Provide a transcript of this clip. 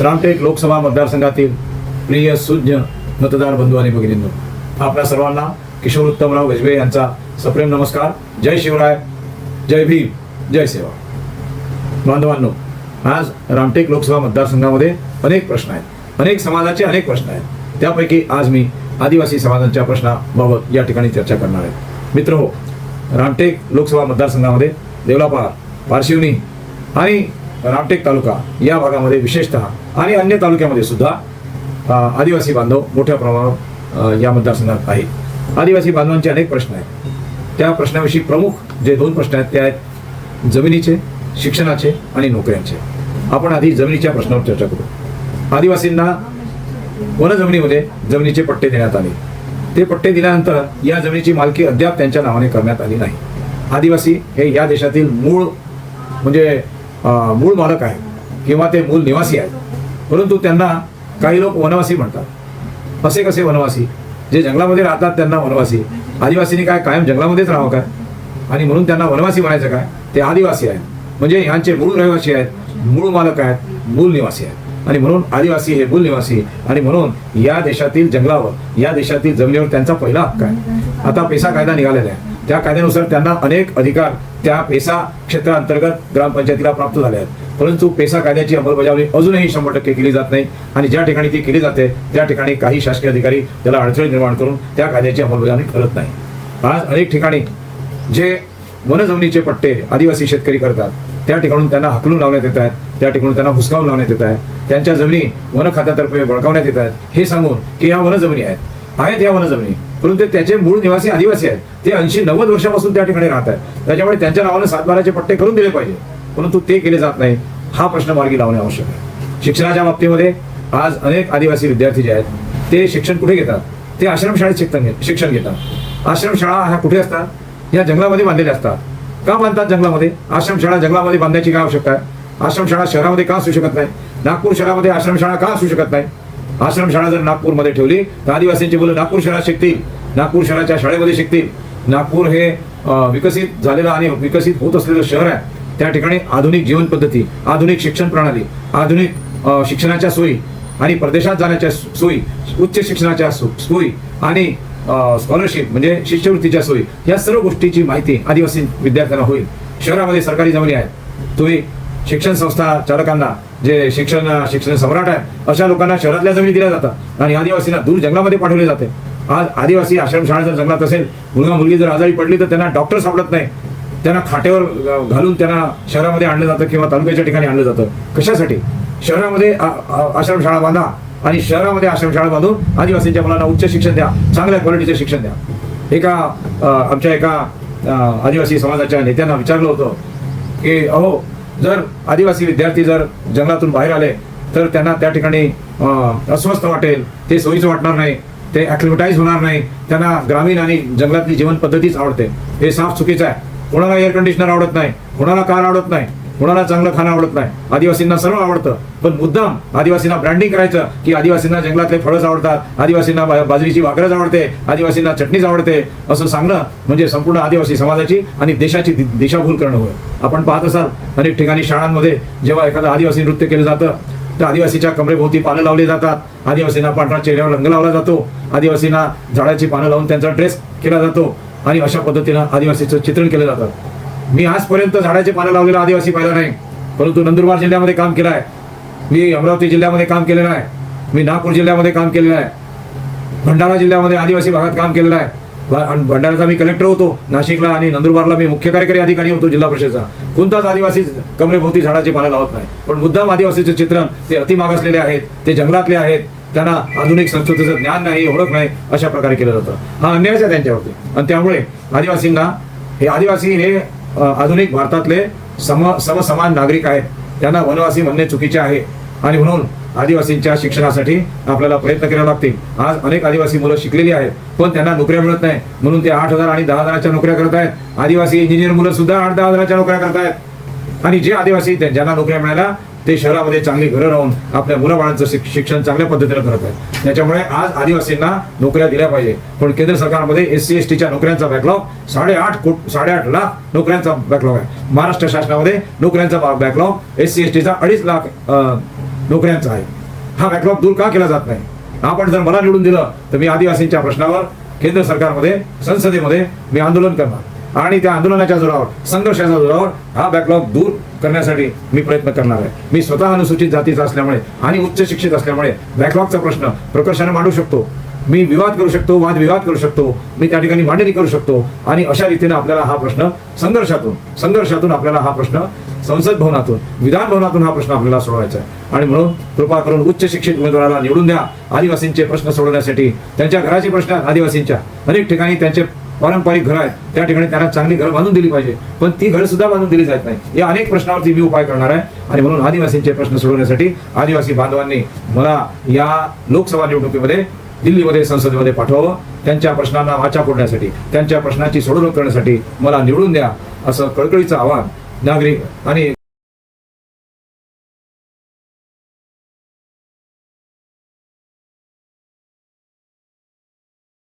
रामटेक लोकसभा मतदारसंघातील प्रिय सुज्ञ मतदार बंधू आणि भगिनींनो आपल्या सर्वांना किशोर उत्तमराव गजबे यांचा सप्रेम नमस्कार. जय शिवराय जय भीम जय सेवा. बांधवांनो आज रामटेक लोकसभा मतदारसंघामध्ये अनेक प्रश्न आहेत. अनेक समाजाचे अनेक प्रश्न आहेत. त्यापैकी आज मी आदिवासी समाजाच्या प्रश्नाबाबत या ठिकाणी चर्चा करणार आहे. मित्र हो रामटेक लोकसभा मतदारसंघामध्ये देवलापार पारशिवनी आणि रामटेक तालुका या भागामध्ये विशेषतः आणि अन्य तालुक्यामध्ये सुद्धा आदिवासी बांधव मोठ्या प्रमाणावर या मतदारसंघात आहेत. आदिवासी बांधवांचे अनेक प्रश्न आहेत. त्या प्रश्नाविषयी प्रमुख जे दोन प्रश्न आहेत ते आहेत जमिनीचे शिक्षणाचे आणि नोकऱ्यांचे. आपण आधी जमिनीच्या प्रश्नावर चर्चा करू. आदिवासींना वनजमिनीमध्ये जमिनीचे पट्टे देण्यात आले. ते पट्टे दिल्यानंतर या जमिनीची मालकी अद्याप त्यांच्या नावाने करण्यात आली नाही. आदिवासी हे या देशातील मूळ म्हणजे मूळ मालक आहेत किंवा ते मूळ निवासी आहेत परंतु त्यांना काही लोक वनवासी म्हणतात. असे कसे वनवासी? जे जंगलामध्ये राहतात त्यांना वनवासी. आदिवासींनी काय कायम जंगलामध्येच राहावं काय आणि म्हणून त्यांना वनवासी म्हणायचं काय? ते आदिवासी आहेत. म्हणजे ह्यांचे मूळ रहिवासी आहेत मूळ मालक आहेत मूळ निवासी आहेत. आणि म्हणून आदिवासी हे मूळ निवासी. आणि म्हणून या देशातील जंगलावर या देशातील जमिनीवर त्यांचा पहिला हक्क आहे. आता पेसा कायदा निघालेला आहे. त्या कायद्यानुसार त्यांना अनेक अधिकार त्या पेसा क्षेत्राअंतर्गत ग्रामपंचायतीला प्राप्त झाले आहेत. परंतु पेसा कायद्याची अंमलबजावणी अजूनही शंभर टक्के केली जात नाही आणि ज्या ठिकाणी ती केली जाते त्या ठिकाणी काही शासकीय अधिकारी त्याला अडथळे निर्माण करून त्या कायद्याची अंमलबजावणी करत नाही. आज अनेक ठिकाणी जे वनजमिनीचे पट्टे आदिवासी शेतकरी करतात त्या ठिकाणून त्यांना हकलून लावण्यात येत आहेत त्या ठिकाणून त्यांना हुसकावून लावण्यात येत आहे त्यांच्या जमिनी वन खात्यातर्फे बळकावण्यात येत आहेत. हे सांगून की या वनजमिनी आहेत. आहेत या वनजमिनी परंतु त्याचे मूळ निवासी आदिवासी आहेत. ते ऐंशी नव्वद वर्षापासून त्या ठिकाणी राहत आहेत. त्याच्यामुळे त्यांच्या नावाने सातबाराचे पट्टे करून दिले पाहिजे. परंतु ते केले जात नाही. हा प्रश्न मार्गी लावणे आवश्यक आहे. शिक्षणाच्या बाबतीमध्ये आज अनेक आदिवासी विद्यार्थी जे आहेत ते शिक्षण कुठे घेतात? ते आश्रमशाळेत शिक्षण घे- शिक्षण घेतात. आश्रमशाळा ह्या कुठे असतात? या जंगलामध्ये बांधलेल्या असतात. का बांधतात जंगलामध्ये? आश्रमशाळा जंगलामध्ये बांधण्याची काय आवश्यकता आहे? आश्रमशाळा शहरामध्ये का असू शकत नाही? नागपूर शहरामध्ये आश्रमशाळा का असू शकत नाही? आश्रमशाळा जर नागपूरमध्ये ठेवली तर आदिवासींची मुलं नागपूर शहरात शिकतील. नागपूर शहराच्या शाळेमध्ये शिकतील. नागपूर हे विकसित झालेलं आणि विकसित होत असलेलं शहर आहे. त्या ठिकाणी आधुनिक जीवन पद्धती आधुनिक शिक्षण प्रणाली आधुनिक शिक्षणाच्या सोयी आणि परदेशात जाण्याच्या सोयी उच्च शिक्षणाच्या सोयी आणि स्कॉलरशिप म्हणजे शिष्यवृत्तीच्या सोयी या सर्व गोष्टीची माहिती आदिवासी विद्यार्थ्यांना होईल. शहरामध्ये सरकारी जमिनी आहेत. तुम्ही शिक्षण संस्था चालकांना जे शिक्षण शिक्षण सम्राट आहे अशा लोकांना शहरातल्या जमिनी दिल्या जातात आणि आदिवासींना दूर जंगलामध्ये पाठवले जाते. आज आदिवासी आश्रमशाळा जर जंगलात असेल मुलगा मुलगी जर आजारी पडली तर त्यांना डॉक्टर सापडत नाही. त्यांना खाटेवर घालून त्यांना शहरामध्ये आणलं जातं किंवा तालुक्याच्या ठिकाणी आणलं जातं. कशासाठी? शहरामध्ये आ- आश्रमशाळा बांधा आणि शहरामध्ये आश्रमशाळा बांधून आदिवासींच्या मुलांना उच्च शिक्षण द्या चांगल्या क्वालिटीचं शिक्षण द्या. एका आमच्या एका आदिवासी समाजाच्या नेत्यांना विचारलं होतं की अहो जर आदिवासी विद्यार्थी जर जंगलातून बाहेर आले तर त्यांना त्या ठिकाणी अस्वस्थ वाटेल ते सोयीचं वाटणार नाही ते ॲक्लिमटाईज होणार नाही त्यांना ग्रामीण आणि जंगलातली जीवन पद्धतीच आवडते. हे साफ चुकीचं आहे. कोणाला एअर कंडिशनर आवडत नाही कोणाला कार आवडत नाही कोणाला चांगलं खाणं आवडत नाही. आदिवासींना सर्व आवडतं. पण मुद्दाम आदिवासींना ब्रँडिंग करायचं की आदिवासींना जंगलातले फळच आवडतात आदिवासींना बाजरीची भाकरच आवडते आदिवासींना चटणीच आवडते असं सांगणं म्हणजे संपूर्ण आदिवासी समाजाची आणि देशाची दिशाभूल करणं होय. आपण पाहत असाल अनेक ठिकाणी शाळांमध्ये जेव्हा एखादं आदिवासी नृत्य केलं जातं तर आदिवासीच्या कमरेभोवती पानं लावली जातात. आदिवासींना पांढरा चेहऱ्यावर रंग लावला जातो. आदिवासींना झाडाची पानं लावून त्यांचा ड्रेस केला जातो. आणि अशा पद्धतीनं आदिवासीचं चित्रण केलं जातं. मी आजपर्यंत झाडाचे पानं लावलेला आदिवासी पाहिला नाही. परंतु नंदुरबार जिल्ह्यामध्ये काम केलं आहे. मी अमरावती जिल्ह्यामध्ये काम केलेलं आहे. मी नागपूर जिल्ह्यामध्ये काम केलेलं आहे. भंडारा जिल्ह्यामध्ये आदिवासी भागात काम केलेलं आहे. भंडाऱ्याचा मी कलेक्टर होतो नाशिकला आणि नंदुरबारला मी मुख्य कार्यकारी अधिकारी होतो जिल्हा परिषदेचा. कोणताच आदिवासी कमरेभोवती झाडाची पानं लावत नाही. पण मुद्दाम आदिवासीचे चित्रण ते अति मागासलेले आहेत ते जंगलातले आहेत त्यांना आधुनिक संस्कृतीचं ज्ञान नाही ओळख नाही अशा प्रकारे केलं जातं. हा अन्यायच आहे त्यांच्यावरती. आणि त्यामुळे आदिवासींना हे आदिवासी हे आधुनिक भारतातले सम समसमान नागरिक आहेत. त्यांना वनवासी म्हणणे चुकीचे आहे. आणि म्हणून आदिवासींच्या शिक्षणासाठी आपल्याला प्रयत्न करावे लागतील. आज अनेक आदिवासी मुलं शिकलेली आहेत पण त्यांना नोकऱ्या मिळत नाही. म्हणून ते आठ हजार आणि दहा हजाराच्या नोकऱ्या करत आहेत. आदिवासी इंजिनियर मुलं सुद्धा आठ दहा हजाराच्या नोकऱ्या करत आहेत. आणि जे आदिवासी ज्यांना नोकऱ्या मिळाल्या ते शहरामध्ये चांगली घरं राहून आपल्या मुलाबाळांचं शिक्षण चांगल्या पद्धतीने करत आहेत. त्याच्यामुळे आज आदिवासींना नोकऱ्या दिल्या पाहिजे. पण केंद्र सरकारमध्ये एस सी एस टीच्या नोकऱ्यांचा बॅकलॉग साडेआठ कोट साडेआठ लाख नोकऱ्यांचा बॅकलॉग आहे. महाराष्ट्र शासनामध्ये नोकऱ्यांचा बॅकलॉग एस सी एस टीचा अडीच लाख नोकऱ्यांचा आहे. हा बॅकलॉग दूर का केला जात नाही? आपण जर मला निवडून दिलं तर मी आदिवासींच्या प्रश्नावर केंद्र सरकारमध्ये संसदेमध्ये मी आंदोलन करणार. आणि त्या आंदोलनाच्या जोरावर संघर्षाच्या जोरावर हा बॅकलॉग दूर करण्यासाठी मी प्रयत्न करणार आहे. मी स्वतः अनुसूचित जातीचा असल्यामुळे आणि उच्च शिक्षित असल्यामुळे बॅकलॉगचा प्रश्न प्रकर्षाने मांडू शकतो. मी विवाद करू शकतो वादविवाद करू शकतो मी त्या ठिकाणी मांडणी करू शकतो आणि अशा रीतीने आपल्याला हा प्रश्न संघर्षातून संघर्षातून आपल्याला हा प्रश्न संसद भवनातून विधान भवनातून हा प्रश्न आपल्याला सोडवायचा आहे. आणि म्हणून कृपा करून उच्च शिक्षित उमेदवाराला निवडून द्या. आदिवासींचे प्रश्न सोडवण्यासाठी त्यांच्या घराचे प्रश्न आदिवासींच्या अनेक ठिकाणी त्यांचे पारंपरिक घर आहेत त्या ठिकाणी त्यांना चांगली घर बांधून दिली पाहिजे. पण ती घर सुद्धा बांधून दिली जात नाही. या अनेक प्रश्नावरती मी उपाय करणार आहे. आणि म्हणून आदिवासींचे प्रश्न सोडवण्यासाठी आदिवासी बांधवांनी मला या लोकसभा निवडणुकीमध्ये दिल्लीमध्ये संसदेमध्ये पाठवावं. त्यांच्या प्रश्नांना वाचा फोडण्यासाठी त्यांच्या प्रश्नाची सोडवणूक करण्यासाठी मला निवडून द्या असं कळकळीचं आव्हान नागरिक आणि